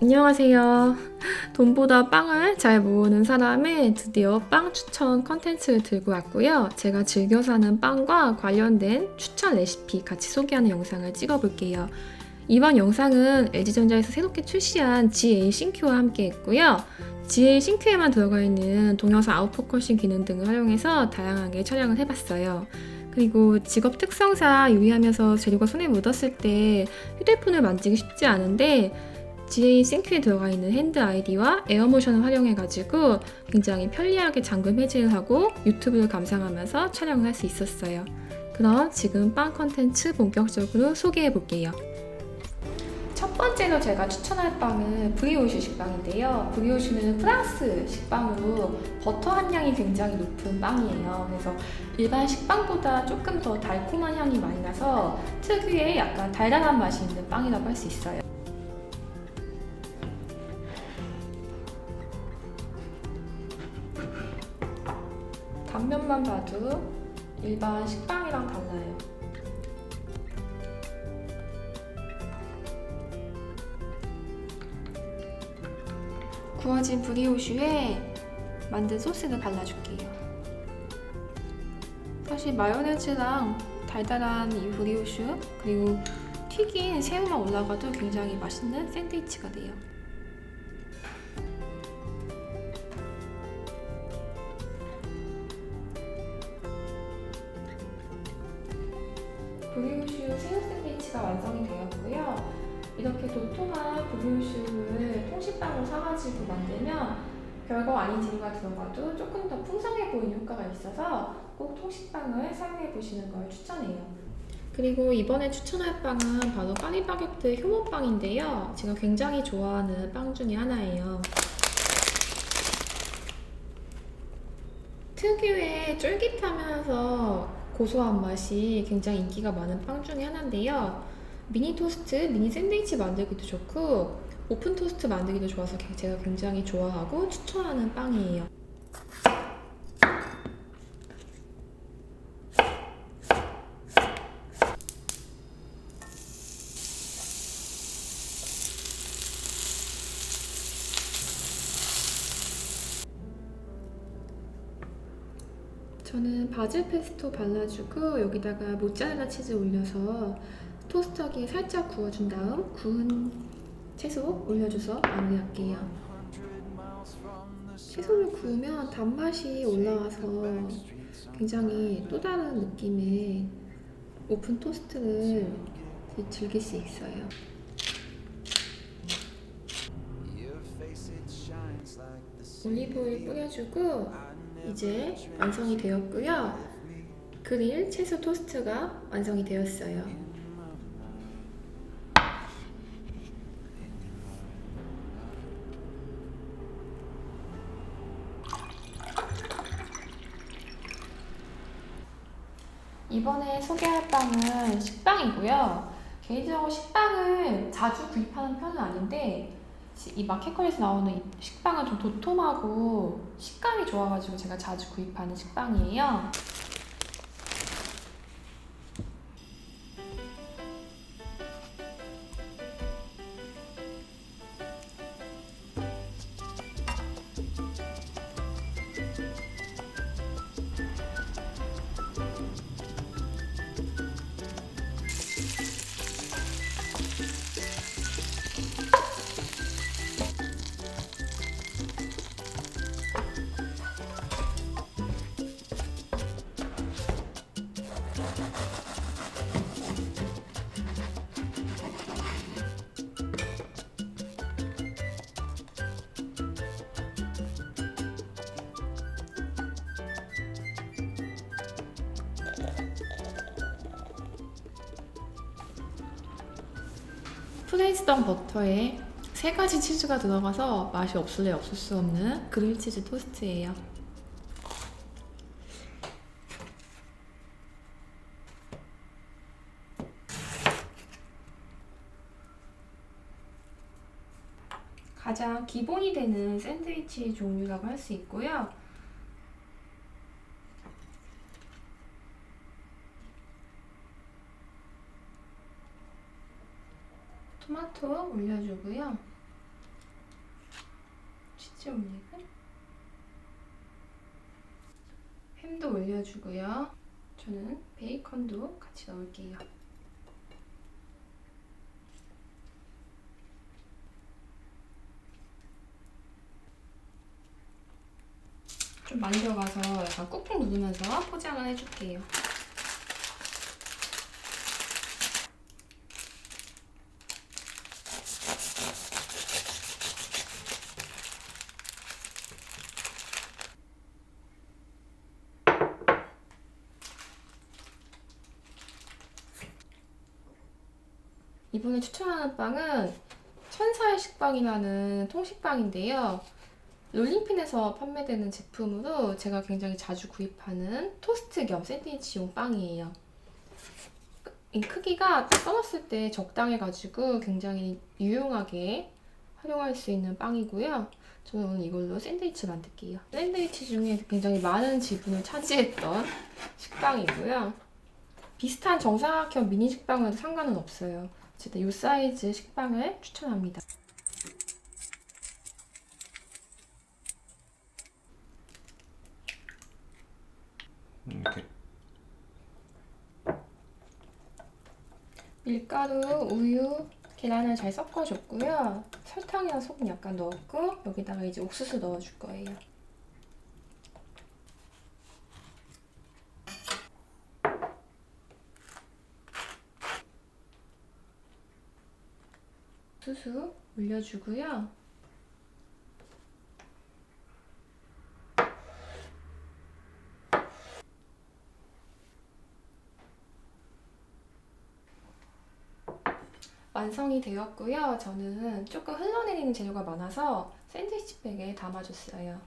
안녕하세요. 돈보다 빵을 잘 모으는 사람의 드디어 빵 추천 컨텐츠를 들고 왔고요. 제가 즐겨 사는 빵과 관련된 추천 레시피 같이 소개하는 영상을 찍어볼게요. 이번 영상은 LG전자에서 새롭게 출시한 GA 싱큐와 함께 했고요. GA 싱큐에만 들어가 있는 동영상 아웃포커싱 기능 등을 활용해서 다양하게 촬영을 해봤어요. 그리고 직업 특성상 유의하면서 재료가 손에 묻었을 때 휴대폰을 만지기 쉽지 않은데 GA 싱크에 들어가 있는 핸드 아이디와 에어모션을 활용해가지고 굉장히 편리하게 잠금 해제를 하고 유튜브를 감상하면서 촬영을 할 수 있었어요. 그럼 지금 빵 컨텐츠 본격적으로 소개해 볼게요. 첫 번째로 제가 추천할 빵은 브리오슈 식빵인데요. 브리오슈는 프랑스 식빵으로 버터 함량이 굉장히 높은 빵이에요. 그래서 일반 식빵보다 조금 더 달콤한 향이 많이 나서 특유의 약간 달달한 맛이 있는 빵이라고 할 수 있어요. 단면만 봐도 일반 식빵이랑 달라요. 구워진 브리오슈에 만든 소스를 발라줄게요. 사실 마요네즈랑 달달한 이 브리오슈 그리고 튀긴 새우만 올라가도 굉장히 맛있는 샌드위치가 돼요. 브리오슈를 통식빵으로 사가지고 만들면 별거 아닌 재료가 들어가도 조금 더 풍성해 보이는 효과가 있어서 꼭 통식빵을 사용해 보시는 걸 추천해요. 그리고 이번에 추천할 빵은 바로 파리바게트 효모빵인데요. 제가 굉장히 좋아하는 빵 중에 하나예요. 특유의 쫄깃하면서 고소한 맛이 굉장히 인기가 많은 빵 중에 하나인데요. 미니 토스트, 미니 샌드위치 만들기도 좋고 오픈 토스트 만들기도 좋아서 제가 굉장히 좋아하고 추천하는 빵이에요. 저는 바질 페스토 발라주고 여기다가 모짜렐라 치즈 올려서 토스터기에 살짝 구워준 다음 구운 채소 올려줘서 마무리할게요. 채소를 구우면 단맛이 올라와서 굉장히 또 다른 느낌의 오픈 토스트를 즐길 수 있어요. 올리브오일 뿌려주고 이제 완성이 되었고요. 그릴 채소 토스트가 완성이 되었어요. 이번에 소개할 빵은 식빵이고요. 개인적으로 식빵을 자주 구입하는 편은 아닌데 이 마켓컬에서 나오는 이 식빵은 좀 도톰하고 식감이 좋아가지고 제가 자주 구입하는 식빵이에요. 프레이스던 버터에 세 가지 치즈가 들어가서 맛이 없을래 없을 수 없는 그릴 치즈 토스트예요. 가장 기본이 되는 샌드위치 종류라고 할 수 있고요. 토마토 올려주고요. 치즈 올리고 햄도 올려주고요. 저는 베이컨도 같이 넣을게요. 좀 만져가서 약간 꾹꾹 누르면서 포장을 해줄게요. 이번에 추천하는 빵은 천사의 식빵이라는 통식빵인데요. 롤링핀에서 판매되는 제품으로 제가 굉장히 자주 구입하는 토스트 겸 샌드위치용 빵이에요. 이 크기가 썰었을 때 적당해가지고 굉장히 유용하게 활용할 수 있는 빵이고요. 저는 오늘 이걸로 샌드위치 만들게요. 샌드위치 중에 굉장히 많은 지분을 차지했던 식빵이고요. 비슷한 정사각형 미니 식빵은 상관은 없어요. 어쨌든 이 사이즈 식빵을 추천합니다. 이렇게 밀가루, 우유, 계란을 잘 섞어줬고요. 설탕이랑 소금 약간 넣었고 여기다가 이제 옥수수 넣어줄 거예요. 옥수수 올려주고요. 완성이 되었고요. 저는 조금 흘러내리는 재료가 많아서 샌드위치 백에 담아줬어요.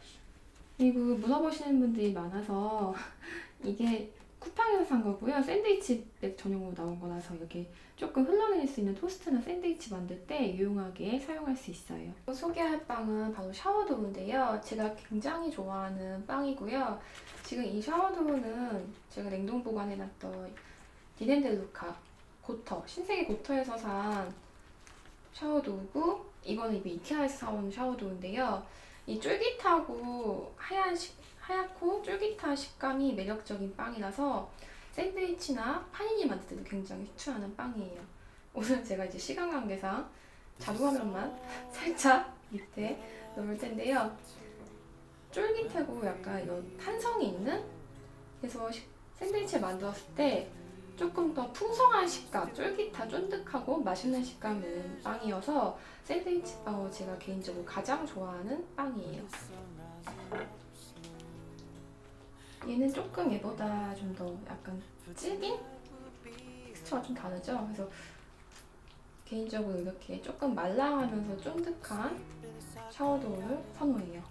이거 물어보시는 분들이 많아서 이게 쿠팡에서 산 거고요. 샌드위치 백 전용으로 나온 거라서 이렇게 조금 흘러내릴 수 있는 토스트나 샌드위치 만들 때 유용하게 사용할 수 있어요. 소개할 빵은 바로 샤워도우인데요. 제가 굉장히 좋아하는 빵이고요. 지금 이 샤워도우는 제가 냉동 보관해놨던 디덴델루카 고터, 신세계 고터에서 산 샤워도우고 이거는 이게 이케아에서 사온 샤워도우인데요. 이 쫄깃하고 하얀 식, 하얗고 쫄깃한 식감이 매력적인 빵이라서 샌드위치나 파니니 만들 때도 굉장히 추천하는 빵이에요. 오늘 제가 이제 시간 관계상 자료화면만 살짝 밑에 넣을 텐데요. 쫄깃하고 약간 이런 탄성이 있는 그래서 시- 샌드위치를 만들었을 때 조금 더 풍성한 식감, 쫄깃한 쫀득하고 맛있는 있는 빵이어서 샌드위치 빵을 제가 개인적으로 가장 좋아하는 빵이에요. 얘는 조금 얘보다 좀 더 약간 질긴 텍스처가 좀 다르죠. 그래서 개인적으로 이렇게 조금 말랑하면서 쫀득한 샤워도우를 선호해요.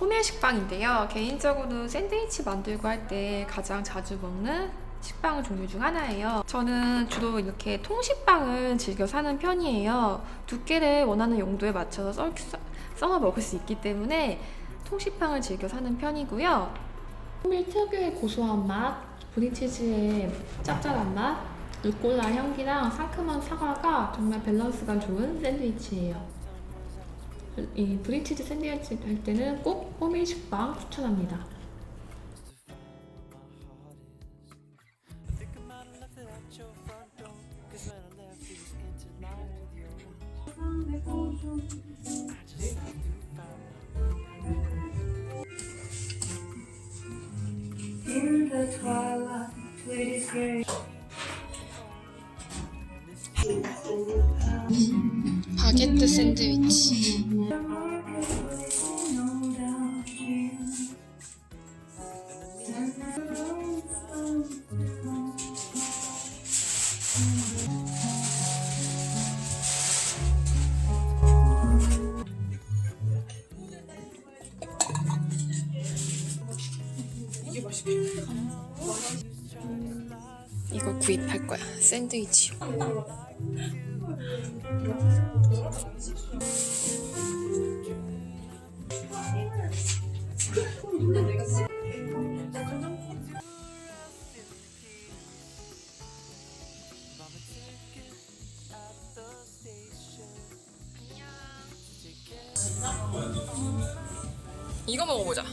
호밀 식빵인데요. 개인적으로 샌드위치 만들고 할 때 가장 자주 먹는 식빵 종류 중 하나예요. 저는 주로 이렇게 통식빵을 즐겨 사는 편이에요. 두께를 원하는 용도에 맞춰서 썰, 썰- 썰어 먹을 수 있기 때문에 통식빵을 즐겨 사는 편이고요. 호밀 특유의 고소한 맛, 브리치즈의 짭짤한 맛, 루꼴라 향기랑 상큼한 사과가 정말 밸런스가 좋은 샌드위치예요. 이 브리치즈 샌드위치 할 때는 꼭 호밀 식빵 추천합니다. 이거 구입할 거야. 샌드위치. 이거 먹어보자.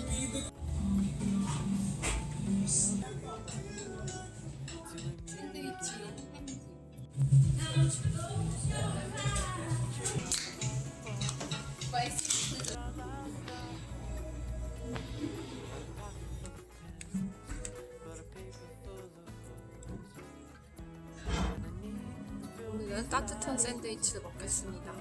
오늘은 따뜻한 샌드위치를 먹겠습니다.